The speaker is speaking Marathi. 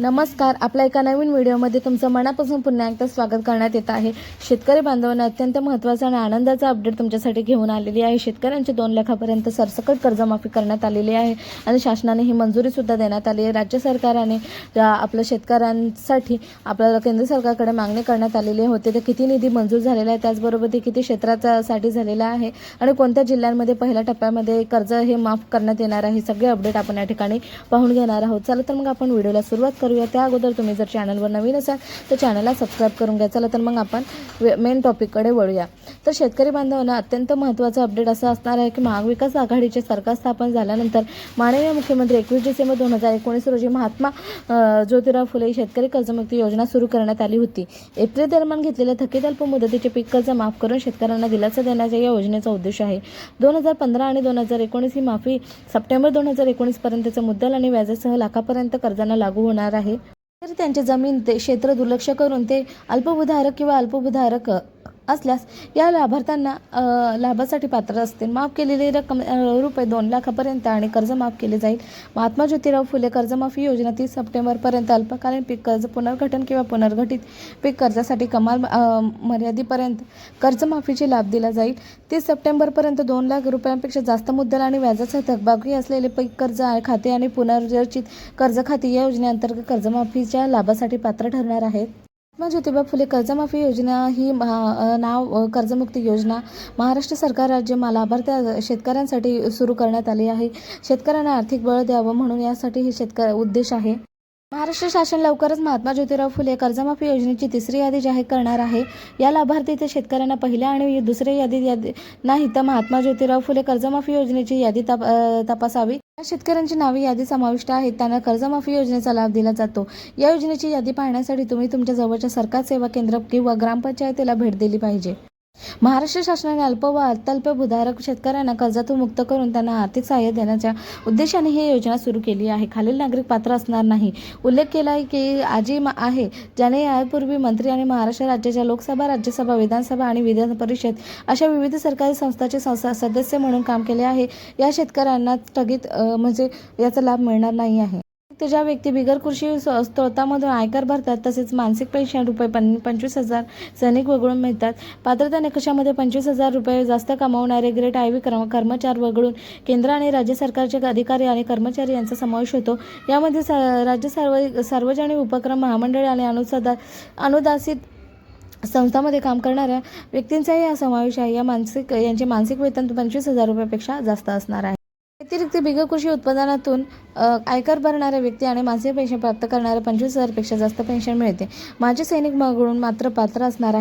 नमस्कार. आपल्या एका नवीन व्हिडिओमध्ये तुमचं मनापासून पुन्हा एकदा स्वागत करण्यात येत आहे. शेतकरी बांधवांना अत्यंत महत्त्वाचा आणि आनंदाचा अपडेट तुमच्यासाठी घेऊन आलेली आहे. शेतकऱ्यांचे दोन लाखापर्यंत सरसकट कर्जमाफी करण्यात आलेली आहे आणि शासनाने ही मंजुरीसुद्धा देण्यात आली आहे. राज्य सरकारने आपल्या शेतकऱ्यांसाठी आपल्याला केंद्र सरकारकडे मागणी करण्यात आलेली होती तर किती निधी मंजूर झालेला आहे? त्याचबरोबर ते किती क्षेत्रासाठी झालेला आहे? आणि कोणत्या जिल्ह्यांमध्ये पहिल्या टप्प्यामध्ये कर्ज हे माफ करण्यात येणार आहे? सगळे अपडेट आपण या ठिकाणी पाहून घेणार आहोत. चला तर मग आपण व्हिडिओला सुरुवात करू करूया. त्या अगोदर तुम्ही जर चॅनलवर नवीन असाल तर चॅनलला सबस्क्राईब करून घ्या. चला तर मग आपण मेन टॉपिककडे वळूया. तर शेतकरी बांधवांना अत्यंत महत्त्वाचा अपडेट असं असणार आहे की महाविकास आघाडीचे सरकार स्थापन झाल्यानंतर माननीय मुख्यमंत्री एकवीस डिसेंबर दोन हजार एकोणीस रोजी महात्मा ज्योतिराव फुले शेतकरी कर्जमुक्ती योजना सुरू करण्यात आली होती. एप्रिल दरम्यान घेतलेल्या थकीत अल्प मुदतीचे पीक कर्ज माफ करून शेतकऱ्यांना दिलासा देण्याचा या योजनेचा उद्देश आहे. दोन हजार पंधरा आणि दोन हजार एकोणीस ही माफी सप्टेंबर दोन हजार एकोणीसपर्यंतचं मुद्दल आणि व्याजासह लाखापर्यंत कर्जांना लागू होणार आहे. तर त्यांचे जमीन ते क्षेत्र दुर्लक्ष करून ते अल्पभूधारक किंवा अल्पभूधारक असल्यास या लाभार्थ्यांना लाभासाठी पात्र असतील. माफ केलेली रक्कम रुपये दोन लाखापर्यंत आणि कर्ज माफ केले जाईल. महात्मा ज्योतिराव फुले कर्जमाफी योजना तीस सप्टेंबरपर्यंत अल्पकालीन पीक कर्ज पुनर्गठन किंवा पुनर्गठित पीक कर्जासाठी कमाल मर्यादेपर्यंत कर्जमाफीचे लाभ दिला जाईल. तीस सप्टेंबरपर्यंत दोन लाख रुपयांपेक्षा जास्त मुद्दल आणि व्याजासह थकबाकी असलेले पीक कर्ज खाते आणि पुनर्रचित कर्ज खाते या योजनेअंतर्गत कर्जमाफीच्या लाभासाठी पात्र ठरणार आहेत. ज्योतिबा फुले कर्जमाफी योजना ही महा नाव कर्जमुक्ती योजना महाराष्ट्र सरकार राज्य लाभार्थ्या शेतकऱ्यांसाठी सुरू करण्यात आली आहे. शेतकऱ्यांना आर्थिक बळ द्यावं म्हणून यासाठी हे शेतकरी उद्देश आहे. महाराष्ट्र शासन लवकरच महात्मा ज्योतिराव फुले कर्जमाफी योजनेची तिसरी यादी जाहीर करणार आहे. या लाभार्थी ते शेतकऱ्यांना पहिल्या आणि दुसऱ्या यादीत यादी नाही तर महात्मा ज्योतिराव फुले कर्जमाफी योजनेची यादी तपासावी. शेतकऱ्यांची नावे यादी समाविष्ट आहेत. त्यांना कर्जमाफी योजनेचा लाभ दिला जातो. या योजनेची यादी पाहण्यासाठी तुम्ही तुमच्या जवळच्या सरकार सेवा केंद्र किंवा ग्रामपंचायतीला भेट दिली पाहिजे. महाराष्ट्र शासनाने अल्प व अत्यल्पभूधारक शेतकऱ्यांना कर्जातून मुक्त करून त्यांना आर्थिक सहाय्य देण्याच्या उद्देशाने ही योजना सुरू केली आहे. खालील नागरिक पात्र असणार नाही. उल्लेख केला आहे की आजी आहे ज्याने यापूर्वी मंत्री आणि महाराष्ट्र राज्याच्या लोकसभा राज्यसभा विधानसभा आणि विधान परिषद अशा विविध सरकारी संस्थांचे संस्था सदस्य म्हणून काम केले आहे. या शेतकऱ्यांना स्थगित म्हणजे याचा लाभ मिळणार नाही आहे. तर ज्या व्यक्ती बिगर कृषी स- स्त्रोतामधून आयकर भरतात तसेच मानसिक पेन्शन रुपये पं पंचवीस हजार सैनिक वगळून मिळतात. पात्रता निकषामध्ये पंचवीस हजार रुपये जास्त कमावणारे ग्रेट आय व्ही कर्म कर्मचार वगळून केंद्र आणि राज्य सरकारचे अधिकारी आणि कर्मचारी यांचा समावेश होतो. यामध्ये स राज्य सार्व सार्वजनिक उपक्रम महामंडळे आणि अनुसदा अनुदासित संस्थामध्ये काम करणाऱ्या व्यक्तींचाही हा समावेश आहे. या मानसिक यांचे मानसिक वेतन पंचवीस हजार रुपयापेक्षा जास्त असणार आहे. व्यतिरिक्त बिगर कृषी उत्पादनातून आयकर भरणाऱ्या व्यक्ती आणि मासिक पेन्शन प्राप्त करणाऱ्या पंचवीस हजारपेक्षा जास्त पेन्शन मिळते. माझे सैनिक वगळून मात्र पात्र असणार आहे.